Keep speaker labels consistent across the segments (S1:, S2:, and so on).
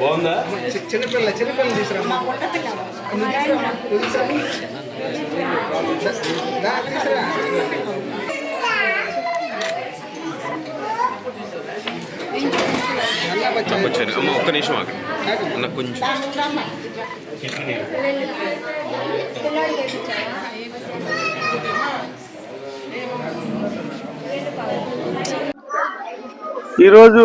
S1: బాగుందా?
S2: చిన్నపిల్ల చిన్నపిల్ల తీసుకురా తీసుకురా నల్ల
S3: వచ్చాను అమ్మ ఒక్క నిమిషం ఆగండి నాకు కొంచెం.
S4: ఈరోజు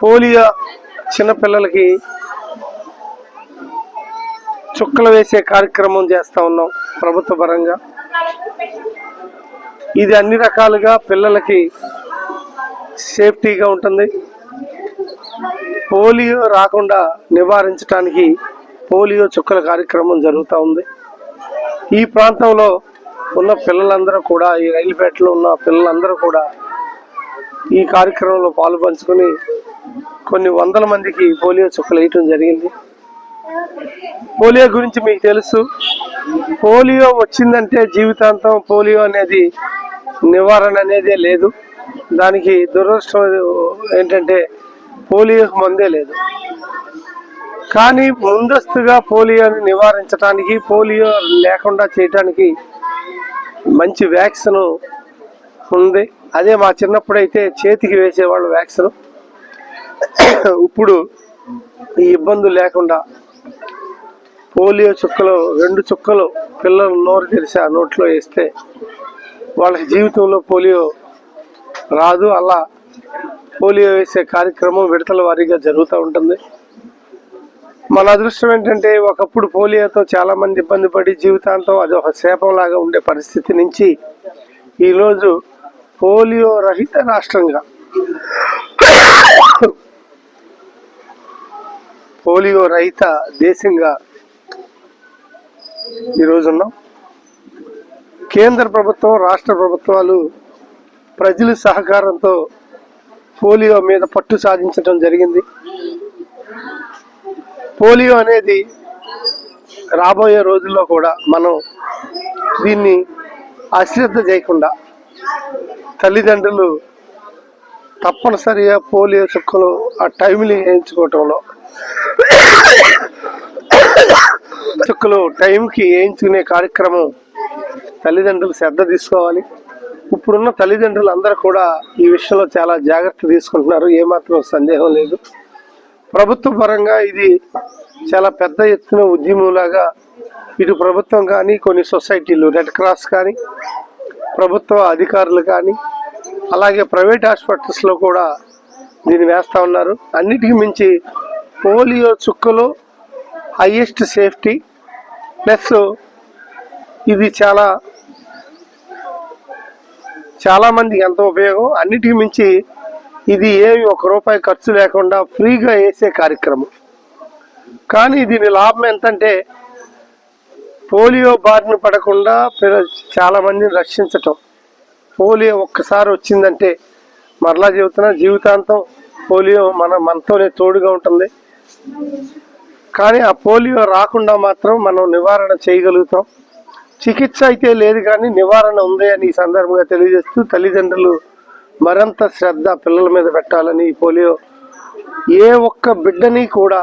S4: పోలియో చిన్నపిల్లలకి చుక్కలు వేసే కార్యక్రమం చేస్తూ ఉన్నాం ప్రభుత్వ పరంగా. ఇది అన్ని రకాలుగా పిల్లలకి సేఫ్టీగా ఉంటుంది. పోలియో రాకుండా నివారించడానికి పోలియో చుక్కల కార్యక్రమం జరుగుతూ ఉంది. ఈ ప్రాంతంలో ఉన్న పిల్లలందరూ కూడా ఈ రైలుపేటలో ఉన్న పిల్లలందరూ కూడా ఈ కార్యక్రమంలో పాలు పంచుకొని కొన్ని వందల మందికి పోలియో చుక్కలు వేయటం జరిగింది. పోలియో గురించి మీకు తెలుసు. పోలియో వచ్చిందంటే జీవితాంతం పోలియో అనేది నివారణ అనేదే లేదు. దానికి దురదృష్టం ఏంటంటే పోలియోకి మందే లేదు. కానీ ముందస్తుగా పోలియోని నివారించడానికి పోలియో లేకుండా చేయడానికి మంచి వ్యాక్సిన్ ఉంది. అదే మా చిన్నప్పుడైతే చేతికి వేసేవాళ్ళు వ్యాక్సిన్. ఇప్పుడు ఈ ఇబ్బందులు లేకుండా పోలియో చుక్కలు రెండు చుక్కలు పిల్లలు నోరు తెరిచి ఆ నోట్లో వేస్తే వాళ్ళకి జీవితంలో పోలియో రాదు అలా పోలియో వేసే కార్యక్రమం విడతల వారీగా జరుగుతూ ఉంటుంది. మన అదృష్టం ఏంటంటే ఒకప్పుడు పోలియోతో చాలామంది ఇబ్బంది పడి జీవితాంతం అది ఒక శాపంలాగా ఉండే పరిస్థితి నుంచి ఈరోజు పోలియో రహిత రాష్ట్రంగా పోలియో రహిత దేశంగా ఈరోజు ఉన్నాం. కేంద్ర ప్రభుత్వం రాష్ట్ర ప్రభుత్వాలు ప్రజల సహకారంతో పోలియో మీద పట్టు సాధించడం జరిగింది. పోలియో అనేది రాబోయే రోజుల్లో కూడా మనం దీన్ని అశ్రద్ధ చేయకుండా తల్లిదండ్రులు తప్పనిసరిగా పోలియో చుక్కలు ఆ టైంని వేయించుకోవటంలో చుక్కలు టైంకి వేయించుకునే కార్యక్రమం తల్లిదండ్రులు శ్రద్ధ తీసుకోవాలి. ఇప్పుడున్న తల్లిదండ్రులు అందరూ కూడా ఈ విషయంలో చాలా జాగ్రత్త తీసుకుంటున్నారు. ఏమాత్రం సందేహం లేదు. ప్రభుత్వ పరంగా ఇది చాలా పెద్ద ఎత్తున ఉద్యమంలాగా ఇటు ప్రభుత్వం కానీ కొన్ని సొసైటీలు రెడ్ క్రాస్ కానీ ప్రభుత్వ అధికారులు కానీ అలాగే ప్రైవేట్ హాస్పిటల్స్లో కూడా దీన్ని వేస్తూ ఉన్నారు. అన్నిటికీ మించి పోలియో చుక్కలో హైయెస్ట్ సేఫ్టీ ప్లస్ ఇది చాలా చాలా మందికి ఎంతో ఉపయోగం. అన్నిటికి మించి ఇది ఏమి ఒక రూపాయి ఖర్చు లేకుండా ఫ్రీగా వేసే కార్యక్రమం. కానీ దీని లాభం ఎంతంటే పోలియో బారిన పడకుండా పిల్ల- చాలా మందిని రక్షించటం. పోలియో ఒక్కసారి వచ్చిందంటే మరలా చెబుతున్నా జీవితాంతం పోలియో మన మనతోనే తోడుగా ఉంటుంది. కానీ ఆ పోలియో రాకుండా మాత్రం మనం నివారణ చేయగలుగుతాం. చికిత్స అయితే లేదు కానీ నివారణ ఉంది అని ఈ సందర్భంగా తెలియజేస్తూ తల్లిదండ్రులు మరింత శ్రద్ధ పిల్లల మీద పెట్టాలని ఈ పోలియో. ఏ ఒక్క బిడ్డని కూడా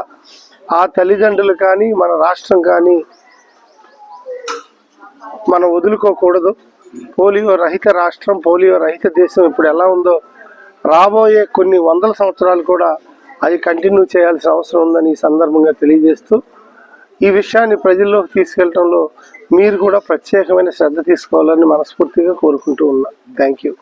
S4: ఆ తల్లిదండ్రులు కానీ మన రాష్ట్రం కానీ మనం వదులుకోకూడదు. పోలియో రహిత రాష్ట్రం పోలియో రహిత దేశం ఇప్పుడు ఎలా ఉందో రాబోయే కొన్ని వందల సంవత్సరాలు కూడా అది కంటిన్యూ చేయాల్సిన అవసరం ఉందని ఈ సందర్భంగా తెలియజేస్తూ ఈ విషయాన్ని ప్రజల్లోకి తీసుకెళ్ళడంలో మీరు కూడా ప్రత్యేకమైన శ్రద్ధ తీసుకోవాలని మనస్ఫూర్తిగా కోరుకుంటూ ఉన్నా. Thank you